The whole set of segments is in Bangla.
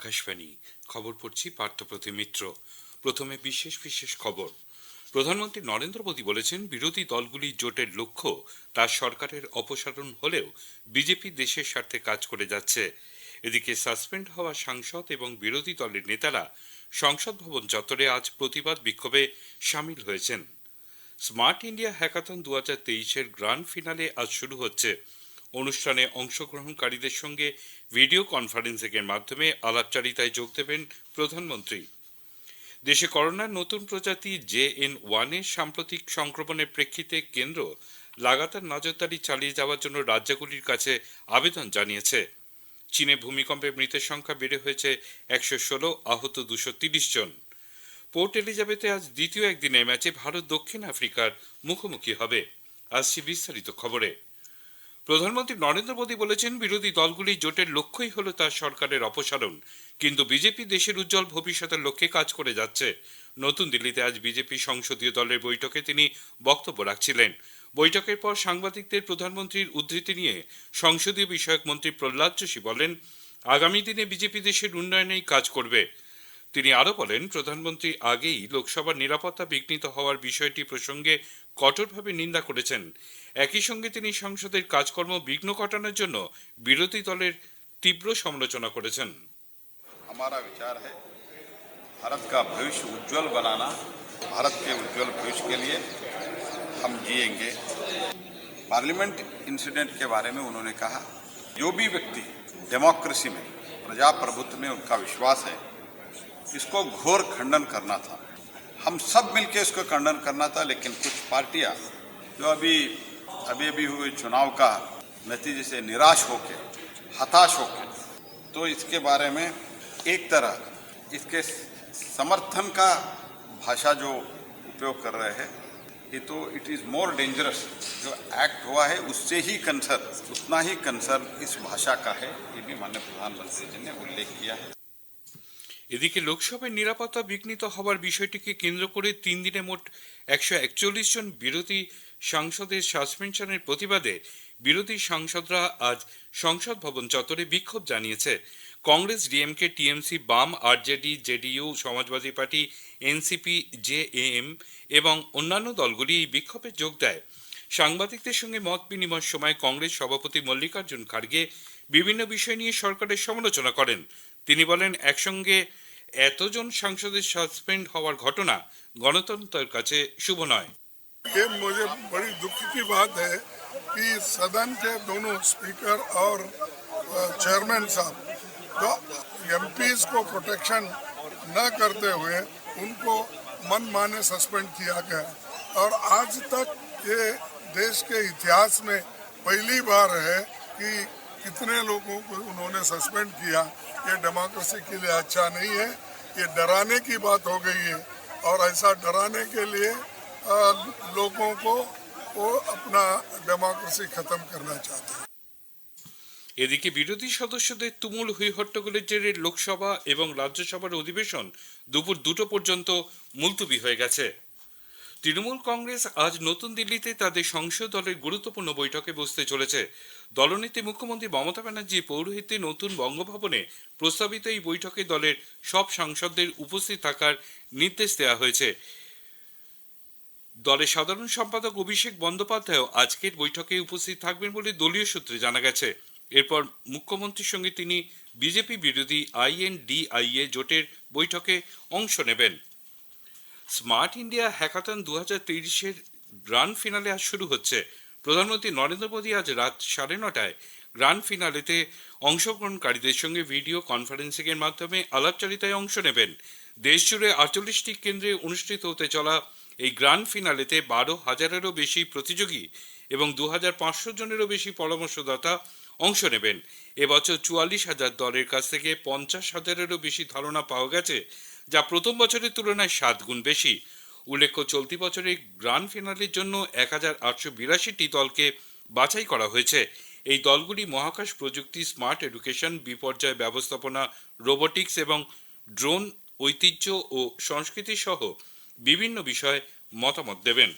আকাশবাণী। খবর পড়ছি পার্থপ্রতিম মিত্র। প্রথমে বিশেষ বিশেষ খবর। প্রধানমন্ত্রী নরেন্দ্র মোদী বলেছেন, বিরোধী দলগুলি জোটের লক্ষ্য তার সরকারের অপসারণ হলেও বিজেপি দেশের স্বার্থে কাজ করে যাচ্ছে। এদিকে সাসপেন্ড হওয়া সাংসদ এবং বিরোধী দলের নেতারা সংসদ ভবন চত্বরে আজ প্রতিবাদ বিক্ষোভে সামিল হয়েছেন। স্মার্ট ইন্ডিয়া হ্যাকাথন দু হাজার তেইশের গ্রান্ড ফিনালে আজ শুরু হচ্ছে। অনুষ্ঠানে অংশগ্রহণকারীদের সঙ্গে ভিডিও কনফারেন্সিংয়ের মাধ্যমে আলাপচারিতায় যোগ দেবেন প্রধানমন্ত্রী। দেশে করোনার নতুন প্রজাতি জে এন ওয়ানের সাম্প্রতিক সংক্রমণের প্রেক্ষিতে কেন্দ্র লাগাতার নজরদারি চালিয়ে যাওয়ার জন্য রাজ্যগুলির কাছে আবেদন জানিয়েছে। চীনে ভূমিকম্পে মৃতের সংখ্যা বেড়ে হয়েছে একশো ষোলো, আহত দুশো তিরিশ জন। পোর্ট এলিজাবেথে আজ দ্বিতীয় একদিনের ম্যাচে ভারত দক্ষিণ আফ্রিকার মুখোমুখি হবে। আসছি বিস্তারিত খবরে। প্রধানমন্ত্রী নরেন্দ্র মোদী বলেছেন, বিরোধী দলগুলি জোটের লক্ষ্যই হল তার সরকারের অপসারণ। কিন্তু বিজেপি দেশের উজ্জ্বল ভবিষ্যতের লক্ষ্যে কাজ করে যাচ্ছে। নতুন দিল্লিতে আজ বিজেপি সংসদীয় দলের বৈঠকে তিনি বক্তব্য রাখছিলেন। বৈঠকের পর সাংবাদিকদের প্রধানমন্ত্রীর উদ্ধৃতি নিয়ে সংসদীয় বিষয়ক মন্ত্রী প্রহ্লাদ যোশী বলেন, আগামী দিনে বিজেপি দেশের উন্নয়নেই কাজ করবে। তিনি আরও বলেন প্রধানমন্ত্রী আগেই লোকসভার নিরাপত্তা বিঘ্নিত হওয়ার বিষয়টি প্রসঙ্গে কঠোরভাবে নিন্দা করেছেন একই সঙ্গে তিনি সংসদের কাজকর্ম বিঘ্ন ঘটানোর জন্য বিরোধী দলের তীব্র সমালোচনা করেছেন हमारा विचार है भारत का भविष्य उज्जवल बनाना भारत के उज्जवल भविष्य के लिए हम जिएंगे पार्लियामेंट इंसिडेंट के बारे में उन्होंने कहा जो भी व्यक्ति डेमोक्रेसी में प्रजाप्रभुत्व में उनका विश्वास है इसको घोर खंडन करना था। हम सब मिलकर इसको खंडन करना था, लेकिन कुछ पार्टियाँ जो अभी अभी अभी हुए चुनाव का नतीजे से निराश होके, हताश होके तो इसके बारे में एक तरह इसके समर्थन का भाषा जो उपयोग कर रहे हैं, ये तो इट इज़ मोर डेंजरस जो एक्ट हुआ है, उससे ही कंसर्न उतना ही कंसर्न इस भाषा का है, ये भी माननीय प्रधानमंत्री जी ने उल्लेख किया है। এদিকে লোকসভায় নিরাপত্তা বিঘ্নিত হওয়ার বিষয়টিকে কেন্দ্র করে তিন দিনে মোট একশো একচল্লিশ জন বিরোধী সাংসদের সাসপেনশনের প্রতিবাদে বিরোধী সাংসদরা আজ সংসদ ভবন চত্বরে বিক্ষোভ জানিয়েছে। কংগ্রেস ডিএমকে টিএমসি, বাম, RJD, JDU, Samajwadi party, NCP, JAM এবং অন্যান্য দলগুলি এই বিক্ষোভে যোগ দেয়। সাংবাদিকদের সঙ্গে মত বিনিময়ের সময় কংগ্রেস সভাপতি মল্লিকার্জুন খার্গে বিভিন্ন বিষয় নিয়ে সরকারের সমালোচনা করেন। তিনি বলেন, একসঙ্গে এতজন সাংসদের সাসপেন্ড হওয়ার ঘটনা গণতন্ত্রের কাছে শুভ নয় ये मुझे बड़ी दुख की बात है कि सदन के दोनों स्पीकर और चेयरमैन साहब तो एमपीज को प्रोटेक्शन न करते हुए उनको मन माने सस्पेंड किया गया और आज तक ये देश के इतिहास में पहली बार है कि कितने लोगों को उन्होंने सस्पेंड किया ये डेमोक्रेसी के लिए अच्छा नहीं है ये डराने की बात हो गई है और ऐसा डराने के लिए अ, लोगों को वो अपना डेमोक्रेसी खत्म करना चाहते हैं এদিকে বিরোধী সদস্যদের তুমুল হইহট্টগোলের জেরে লোকসভা এবং রাজ্যসভার অধিবেশন দুপুর দুটো পর্যন্ত মুলতুবি হয়ে গেছে তৃণমূল কংগ্রেস আজ নতুন দিল্লিতে তাদের সংসদ দলের গুরুত্বপূর্ণ বৈঠকে বসতে চলেছে। দলনেত্রী মুখ্যমন্ত্রী মমতা ব্যানার্জি পৌরোহিত্যে নতুন বঙ্গভবনে প্রস্তাবিত এই বৈঠকে দলের সব সাংসদদের উপস্থিত থাকার নির্দেশ দেওয়া হয়েছে। দলের সাধারণ সম্পাদক অভিষেক বন্দ্যোপাধ্যায়ও আজকের বৈঠকে উপস্থিত থাকবেন বলে দলীয় সূত্রে জানা গেছে। এরপর মুখ্যমন্ত্রীর সঙ্গে তিনি বিজেপি বিরোধী আইএনডিআইএ জোটের বৈঠকে অংশ নেবেন। স্মার্ট ইন্ডিয়া হ্যাকাথন দু হাজার তেইশের গ্র্যান্ড ফিনালে আজ শুরু হচ্ছে। প্রধানমন্ত্রী নরেন্দ্র মোদী আজ রাত সাড়ে নটায় গ্র্যান্ড ফিনালেতে অংশগ্রহণকারীদের সঙ্গে ভিডিও কনফারেন্সিংয়ের মাধ্যমে আলাপচারিতায় অংশ নেবেন। দেশ জুড়ে আটচল্লিশটি কেন্দ্রে অনুষ্ঠিত হতে চলা এই গ্র্যান্ড ফিনালেতে বারো হাজারেরও বেশি প্রতিযোগী এবং দু হাজার পাঁচশো জনেরও বেশি পরামর্শদাতা অংশ নেবেন। এবছর চুয়াল্লিশ হাজার দলের কাছ থেকে পঞ্চাশ হাজারেরও বেশি ধারণা পাওয়া গেছে যা প্রথম বছরের তুলনায় সাত গুণ বেশি। উল্লেখ্য, চলতি বছরে গ্রান্ড ফিনালের জন্য এক হাজার আটশো বিরাশিটি দলকে বাছাই করা হয়েছে। এই দলগুলি মহাকাশ প্রযুক্তি, স্মার্ট এডুকেশন, বিপর্যয় ব্যবস্থাপনা, রোবোটিক্স এবং ড্রোন ঐতিহ্য ও সংস্কৃতি সহ বিভিন্ন বিষয়ে মতামত দেবেন।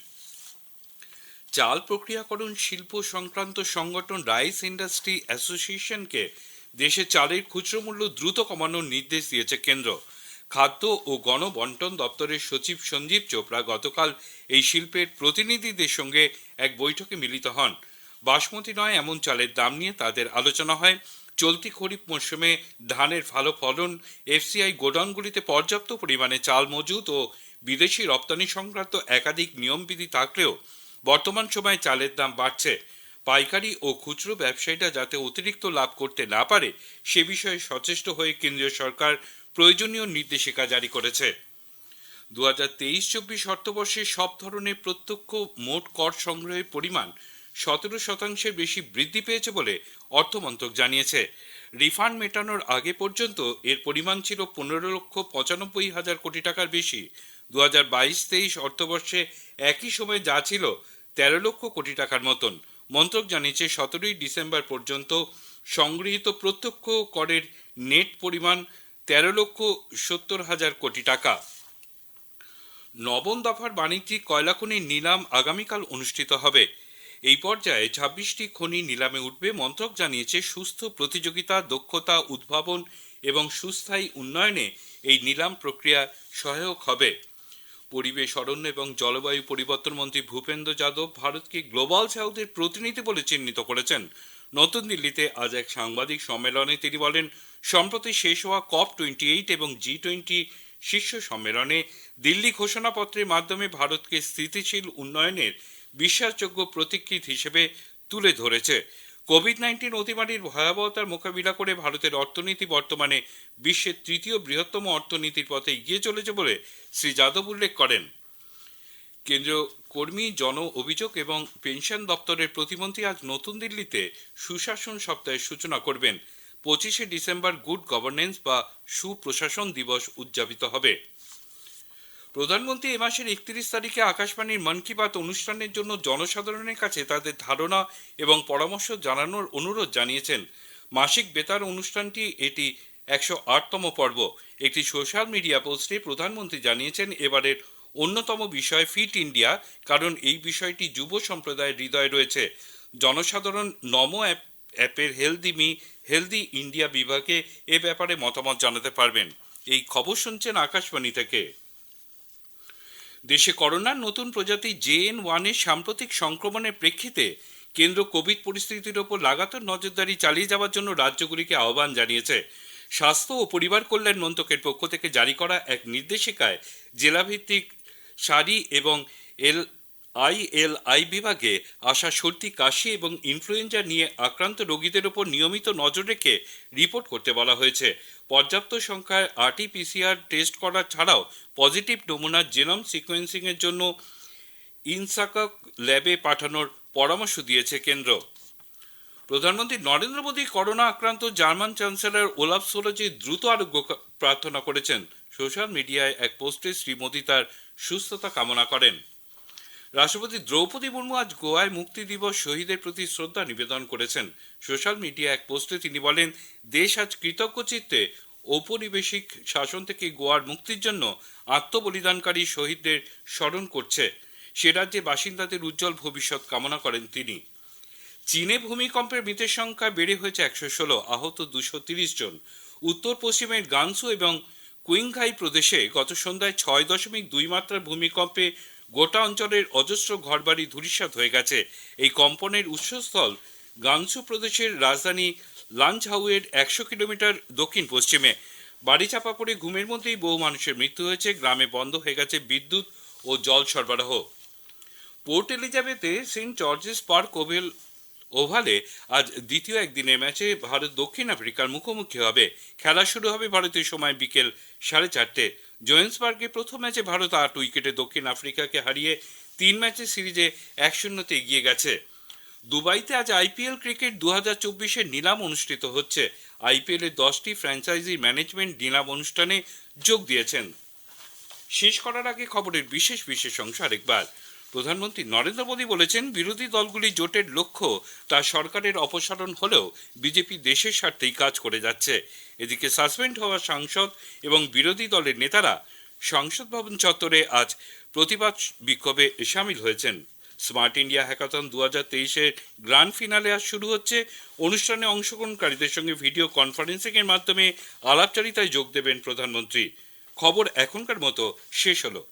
চাল প্রক্রিয়াকরণ শিল্প সংক্রান্ত সংগঠন রাইস ইন্ডাস্ট্রি অ্যাসোসিয়েশনকে দেশে চালের খুচরো মূল্য দ্রুত কমানোর নির্দেশ দিয়েছে কেন্দ্র। খাদ্য ও গণবন্টন দপ্তরের সচিব সঞ্জীব চোপড়া গতকাল এই শিল্পের প্রতিনিধিদের সঙ্গে এক বৈঠকে মিলিত হন। বাসমতি নয়, এমন চালের দাম নিয়ে তাদের আলোচনা হয়। চলতি খরিফ মরশুমে ধানের ভালো ফলন, এফসিআই গোডাউনগুলিতে পর্যাপ্ত পরিমাণে চাল মজুত ও বিদেশি রপ্তানি সংক্রান্ত একাধিক নিয়মবিধি থাকলেও বর্তমান সময়ে চালের দাম বাড়ছে। পাইকারি ও খুচরো ব্যবসায়ীরা যাতে অতিরিক্ত লাভ করতে না পারে, সে বিষয়ে সচেষ্ট হয়ে কেন্দ্রীয় সরকার প্রয়োজনীয় নির্দেশিকা জারি করেছে। দু হাজার তেইশ চব্বিশ অর্থবর্ষে সব ধরনের প্রত্যক্ষ মোট কর সংগ্রহের পরিমাণ সতেরো শতাংশের বেশি বৃদ্ধি পেয়েছে বলে অর্থমন্ত্রক জানিয়েছে। রিফান্ড মেটানোর আগে পর্যন্ত এর পরিমাণ ছিল পনেরো লক্ষ পঁচানব্বই হাজার কোটি টাকার বেশি। দু হাজার বাইশ তেইশ অর্থবর্ষে একই সময়ে যা ছিল তেরো লক্ষ কোটি টাকার মতন। মন্ত্রক জানিয়েছে, সতেরোই ডিসেম্বর পর্যন্ত সংগৃহীত প্রত্যক্ষ করের নেট পরিমাণ তেরো লক্ষ সত্তর হাজার কোটি টাকা। নবম দফার বাণিজ্যিক কয়লা খনির নিলাম আগামীকাল অনুষ্ঠিত হবে। এই পর্যায়ে ছাব্বিশটি খনি নিলামে উঠবে, মন্ত্রক জানিয়েছে সুস্থ প্রতিযোগিতা, দক্ষতা, উদ্ভাবন এবং সুস্থায়ী উন্নয়নে এই নিলাম প্রক্রিয়া সহায়ক হবে। পরিবেশ, অরণ্য এবং জলবায়ু পরিবর্তন মন্ত্রী ভূপেন্দ্র যাদব ভারতকে গ্লোবাল সাউথের প্রতিনিধি বলে চিহ্নিত করেছেন। নতুন দিল্লিতে আজ এক সাংবাদিক সম্মেলনে তিনি বলেন, সম্প্রতি শেষ হওয়া কপ টোয়েন্টি এইট এবং জি টোয়েন্টি শীর্ষ সম্মেলনে দিল্লি ঘোষণাপত্রের মাধ্যমে ভারতকে স্থিতিশীল উন্নয়নের বিশ্বাসযোগ্য প্রতীকৃত হিসেবে তুলে ধরেছে। কোভিড নাইন্টিন অতিমারির ভয়াবহতার মোকাবিলা করে ভারতের অর্থনীতি বর্তমানে বিশ্বের তৃতীয় বৃহত্তম অর্থনীতির পথে এগিয়ে চলেছে বলে শ্রী যাদব উল্লেখ করেন। কেন্দ্রীয় কর্মী, জন অভিযোগ এবং পেনশন দপ্তরের প্রতিমন্ত্রী আজ নতুন দিল্লিতে সুশাসন সপ্তাহের সূচনা করবেন। পঁচিশে ডিসেম্বর গুড গভর্নেন্স বা সুপ্রশাসন দিবস উদযাপিত হবে। প্রধানমন্ত্রী এ মাসের একত্রিশ তারিখে আকাশবাণীর মন কি বাত অনুষ্ঠানের জন্য জনসাধারণের কাছে তাদের ধারণা এবং পরামর্শ জানানোর অনুরোধ জানিয়েছেন। মাসিক বেতার অনুষ্ঠানটি এটি একশো আটতম পর্ব। একটি সোশ্যাল মিডিয়া পোস্টে প্রধানমন্ত্রী জানিয়েছেন, এবারের অন্যতম বিষয় ফিট ইন্ডিয়া, কারণ এই বিষয়টি যুব সম্প্রদায়ের হৃদয়ে রয়েছে। জনসাধারণ নমো অ্যাপ, অ্যাপের হেলদি মি, হেলদি ইন্ডিয়া বিভাগে এ ব্যাপারে মতামত জানাতে পারবেন। এই খবর শুনছেন আকাশবাণী থেকে। দেশে করোনার নতুন প্রজাতি জেএন ওয়ানের সাম্প্রতিক সংক্রমণের প্রেক্ষিতে কেন্দ্র কোভিড পরিস্থিতির ওপর লাগাতার নজরদারি চালিয়ে যাওয়ার জন্য রাজ্যগুলিকে আহ্বান জানিয়েছে। স্বাস্থ্য ও পরিবার কল্যাণ মন্ত্রকের পক্ষ থেকে জারি করা এক নির্দেশিকায় জেলাভিত্তিক সারি এবং এল আইএলআই বিভাগে আসা সর্দি, কাশি এবং ইনফ্লুয়েঞ্জা নিয়ে আক্রান্ত রোগীদের ওপর নিয়মিত নজর রেখে রিপোর্ট করতে বলা হয়েছে। পর্যাপ্ত সংখ্যায় আরটিপিসিআর টেস্ট করা ছাড়াও পজিটিভ নমুনার জেনম সিকোয়েন্সিংয়ের জন্য ইনসাকক ল্যাবে পাঠানোর পরামর্শ দিয়েছে কেন্দ্র। প্রধানমন্ত্রী নরেন্দ্র মোদী করোনা আক্রান্ত জার্মান চ্যান্সেলর ওলাফ সোলজের দ্রুত আরোগ্য প্রার্থনা করেছেন। সোশ্যাল মিডিয়ায় এক পোস্টে শ্রী মোদী তার সুস্থতা কামনা করেন। রাষ্ট্রপতি দ্রৌপদী মুর্মু আজ গোয়ায় মুক্তি দিবস শহীদের প্রতি শ্রদ্ধা নিবেদন করেছেন। সোশ্যাল মিডিয়া এক পোস্টে তিনি বলেন, দেশ আজ কৃতজ্ঞ চিত্তে ঔপনিবেশিক শাসন থেকে গোয়ার মুক্তির জন্য আত্মবলিদানকারী শহীদদের স্মরণ করছে। সে রাজ্যে বাসিন্দাদের উজ্জ্বল ভবিষ্যৎ কামনা করেন তিনি। চীনে ভূমিকম্পের মৃতের সংখ্যা বেড়ে হয়েছে একশো ষোলো, আহত দুশো তিরিশ জন। উত্তর পশ্চিমের গানসু এবং কুইংঘাই প্রদেশে গত সন্ধ্যায় ছয় দশমিক দুই মাত্রার ভূমিকম্পে গোটা অঞ্চলের অজস্র ঘরবাড়ি ধূলিসাৎ হয়ে গেছে। এই কম্পনের উৎসস্থল গানসু প্রদেশের রাজধানী লাঞ্চহাউয়ের একশো কিলোমিটার দক্ষিণ পশ্চিমে। বাড়ি চাপা পড়ে ঘুমের মধ্যেই বহু মানুষের মৃত্যু হয়েছে। গ্রামে বন্ধ হয়ে গেছে বিদ্যুৎ ও জল সরবরাহ। পোর্ট এলিজাবেথে সেন্ট জর্জেস পার্ক ওভেল ওভালে আজ দ্বিতীয় একদিনের ম্যাচে ভারত দক্ষিণ আফ্রিকার মুখোমুখি হবে। খেলা শুরু হবে ভারতীয় সময় বিকেল সাড়ে চারটে। জোহেন্সবার্গে প্রথম ম্যাচে ভারত আট উইকেটে দক্ষিণ আফ্রিকাকে হারিয়ে তিন ম্যাচের সিরিজে এক শূন্যতে এগিয়ে গেছে। দুবাইতে আজ আইপিএল ক্রিকেট দু হাজার চব্বিশের নিলাম অনুষ্ঠিত হচ্ছে। আইপিএল এর দশটি ফ্র্যাঞ্চাইজি ম্যানেজমেন্ট নিলাম অনুষ্ঠানে যোগ দিয়েছেন। শেষ করার আগে খবরের বিশেষ বিশেষ অংশ আরেকবার। প্রধানমন্ত্রী নরেন্দ্র মোদী বলেছেন, বিরোধী দলগুলি জোটের লক্ষ্য, তা সরকারের অপসারণ হলেও বিজেপি দেশের স্বার্থেই কাজ করে যাচ্ছে। এদিকে সাসপেন্ড হওয়া সাংসদ এবং বিরোধী দলের নেতারা সংসদ ভবন চত্বরে আজ প্রতিবাদ বিক্ষোভে সামিল হয়েছেন। স্মার্ট ইন্ডিয়া হ্যাকাথন দু হাজার তেইশের গ্র্যান্ড ফিনালে আজ শুরু হচ্ছে। অনুষ্ঠানে অংশগ্রহণকারীদের সঙ্গে ভিডিও কনফারেন্সিং এর মাধ্যমে আলাপচারিতায় যোগ দেবেন প্রধানমন্ত্রী। খবর এখনকার মতো শেষ হলো।